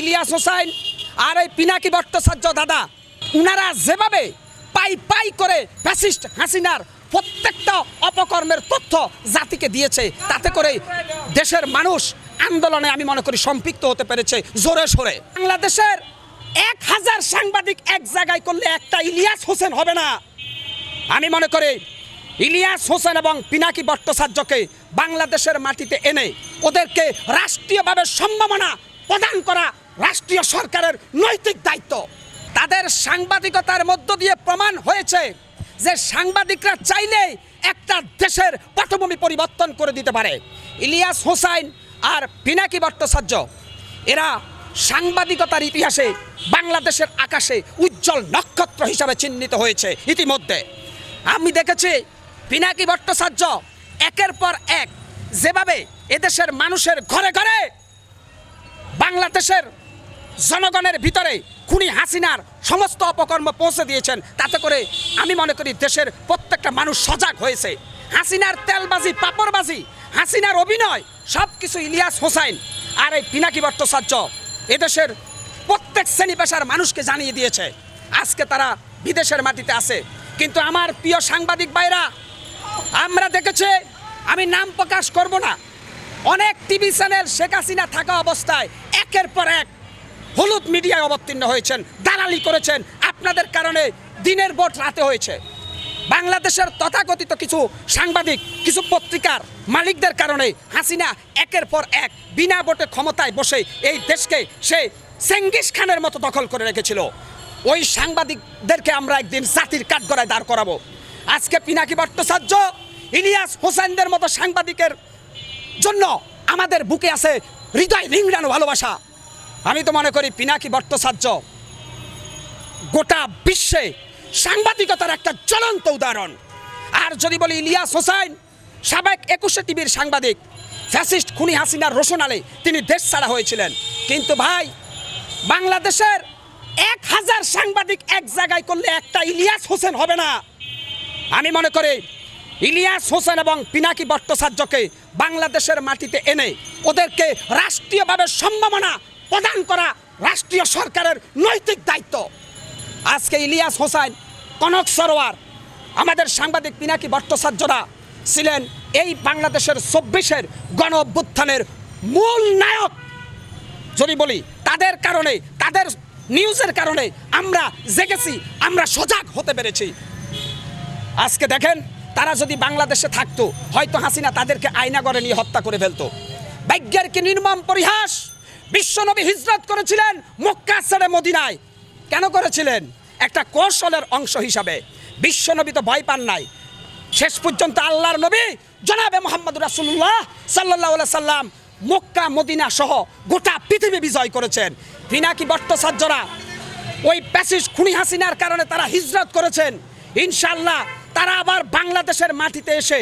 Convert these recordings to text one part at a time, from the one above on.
ইলিয়াস হোসাইন আর এই পিনাকি ভট্টাচার্য দাদা, উনারা যেভাবে পাই পাই করে ফ্যাসিস্ট হাসিনার প্রত্যেকটা অপকর্মের তথ্য জাতিকে দিয়েছে, তাতে করে দেশের মানুষ আন্দোলনে আমি মনে করি সম্পৃক্ত হতে পেরেছে জোরে সোরে। বাংলাদেশের এক হাজার সাংবাদিক এক জায়গায় করলে একটা ইলিয়াস হোসেন হবে না। আমি মনে করি ইলিয়াস হোসেন এবং পিনাকি ভট্টাচার্যকে বাংলাদেশের মাটিতে এনে ওদেরকে রাষ্ট্রীয়ভাবে সম্ভাবনা প্রদান করা রাষ্ট্রীয় সরকারের নৈতিক দায়িত্ব। তাদের সাংবাদিকতার মধ্য দিয়ে প্রমাণ হয়েছে যে সাংবাদিকরা চাইলেই একটা দেশের পটভূমি পরিবর্তন করে দিতে পারে। ইলিয়াস হোসাইন আর পিনাকি ভট্টাচার্য, এরা সাংবাদিকতার ইতিহাসে বাংলাদেশের আকাশে উজ্জ্বল নক্ষত্র হিসাবে চিহ্নিত হয়েছে ইতিমধ্যে। আমি দেখেছি পিনাকি ভট্টাচার্য একের পর এক যেভাবে এদেশের মানুষের ঘরে ঘরে বাংলাদেশের জনগণের ভিতরে খুনি হাসিনার সমস্ত অপকর্ম পৌঁছে দিয়েছেন। তাতে করে আমি মনে করি দেশের প্রত্যেকটা মানুষ সজাগ হয়েছে। হাসিনার তেলবাজি, পাপড়বাজি, হাসিনার অভিনয় সব কিছু ইলিয়াস হোসাইন আর এই পিনাকি ভট্টাচার্য এদেশের প্রত্যেক শ্রেণি পেশার মানুষকে জানিয়ে দিয়েছে। আজকে তারা বিদেশের মাটিতে আছে। কিন্তু আমার প্রিয় সাংবাদিক ভাইরা, আমরা দেখেছি, আমি নাম প্রকাশ করব না। অনেক টিভি চ্যানেল শেখ হাসিনা থাকা অবস্থায় একের পর এক হলুদ মিডিয়ায় অবতীর্ণ হয়েছেন, দালালি করেছেন। আপনাদের কারণে দিনের ভোট রাতে হয়েছে। বাংলাদেশের তথাকথিত কিছু সাংবাদিক, কিছু পত্রিকার মালিকদের কারণে হাসিনা একের পর এক বিনা ভোটে ক্ষমতায় বসে এই দেশকে সে সেঙ্গিস খানের মতো দখল করে রেখেছিল। ওই সাংবাদিকদেরকে আমরা একদিন জাতির কাঠগড়ায় দাঁড় করাবো। আজকে পিনাকি ভট্টাচার্য, ইলিয়াস হোসেনদের মতো সাংবাদিকের জন্য আমাদের বুকে আছে হৃদয় রিংড়ানো ভালোবাসা। আমি তো মনে করি পিনাকি ভট্টাচার্য গোটা বিশ্বে সাংবাদিকতার একটা জ্বলন্ত উদাহরণ। আর যদি বলি ইলিয়াস হোসাইন সাবেক একুশে টিভির সাংবাদিক, ফ্যাসিস্ট খুনি হাসিনার রোশন আলে, তিনি দেশ ছাড়া হয়েছিলেন। কিন্তু ভাই, বাংলাদেশের এক হাজার সাংবাদিক এক জায়গায় করলে একটা ইলিয়াস হোসেন হবে না। আমি মনে করি ইলিয়াস হোসেন এবং পিনাকি ভট্টাচার্যকে বাংলাদেশের মাটিতে এনে ওদেরকে রাষ্ট্রীয়ভাবে সম্ভাবনা প্রদান করা রাষ্ট্রীয় সরকারের নৈতিক দায়িত্ব। আজকে ইলিয়াস হোসাইন কনক সরোয়ার, আমাদের সাংবাদিক পিনাকি ভট্টাচার্যরা ছিলেন এই বাংলাদেশের চব্বিশের গণ অভ্যুত্থানের মূল নায়ক। যদি বলি, তাদের কারণে, তাদের নিউজের কারণে আমরা জেগেছি, আমরা সজাগ হতে পেরেছি। আজকে দেখেন, তারা যদি বাংলাদেশে থাকতো, হয়তো হাসিনা তাদেরকে আয়নাগরে নিয়ে হত্যা করে ফেলতো। ভাগ্যের কি নির্মম পরিহাস? বিশ্বনবী হিজরত করেছিলেন মক্কা ছেড়ে মদিনায়। কেন করেছিলেন? একটা কৌশলের অংশ হিসাবে। বিশ্বনবী তো ভয় পান নাই। শেষ পর্যন্ত আল্লাহর নবী জনাবে মোহাম্মদ রাসুল্লাহ সাল্লাহ সাল্লাম মক্কা, মদিনা সহ গোটা পৃথিবী বিজয় করেছেন। পিনাকি ভট্টাচার্যরা ওই প্যাসিস খুনি হাসিনার কারণে তারা হিজরত করেছেন। ইনশাল্লাহ তারা আবার বাংলাদেশের মাটিতে এসে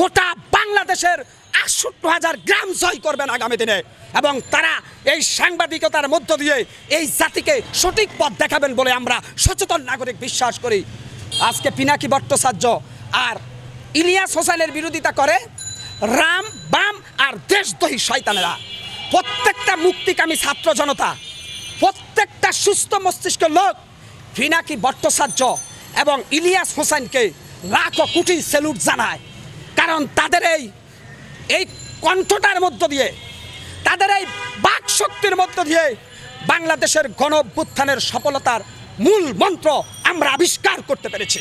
গোটা বাংলাদেশের আটষট্টি হাজার গ্রাম জয় করবেন আগামী দিনে। এবং তারা এই সাংবাদিকতার মধ্য দিয়ে এই জাতিকে সঠিক পথ দেখাবেন বলে আমরা সচেতন নাগরিক বিশ্বাস করি। আজকে পিনাকি ভট্টাচার্য আর ইলিয়াস হোসেনের বিরোধিতা করে রাম, বাম আর দেশদ্রোহী শয়তানেরা। প্রত্যেকটা মুক্তিকামী ছাত্র জনতা, প্রত্যেকটা সুস্থ মস্তিষ্ক লোক ফিনাকি ভট্টাচার্য এবং ইলিয়াস হোসেনকে লাখ কোটি স্যালুট জানায়। কারণ তাদের এই এই কণ্ঠটার মধ্য দিয়ে, তাদের এই বাক শক্তির মধ্য দিয়ে বাংলাদেশের গণ অভ্যুত্থানের সফলতার মূল মন্ত্র আমরা আবিষ্কার করতে পেরেছি।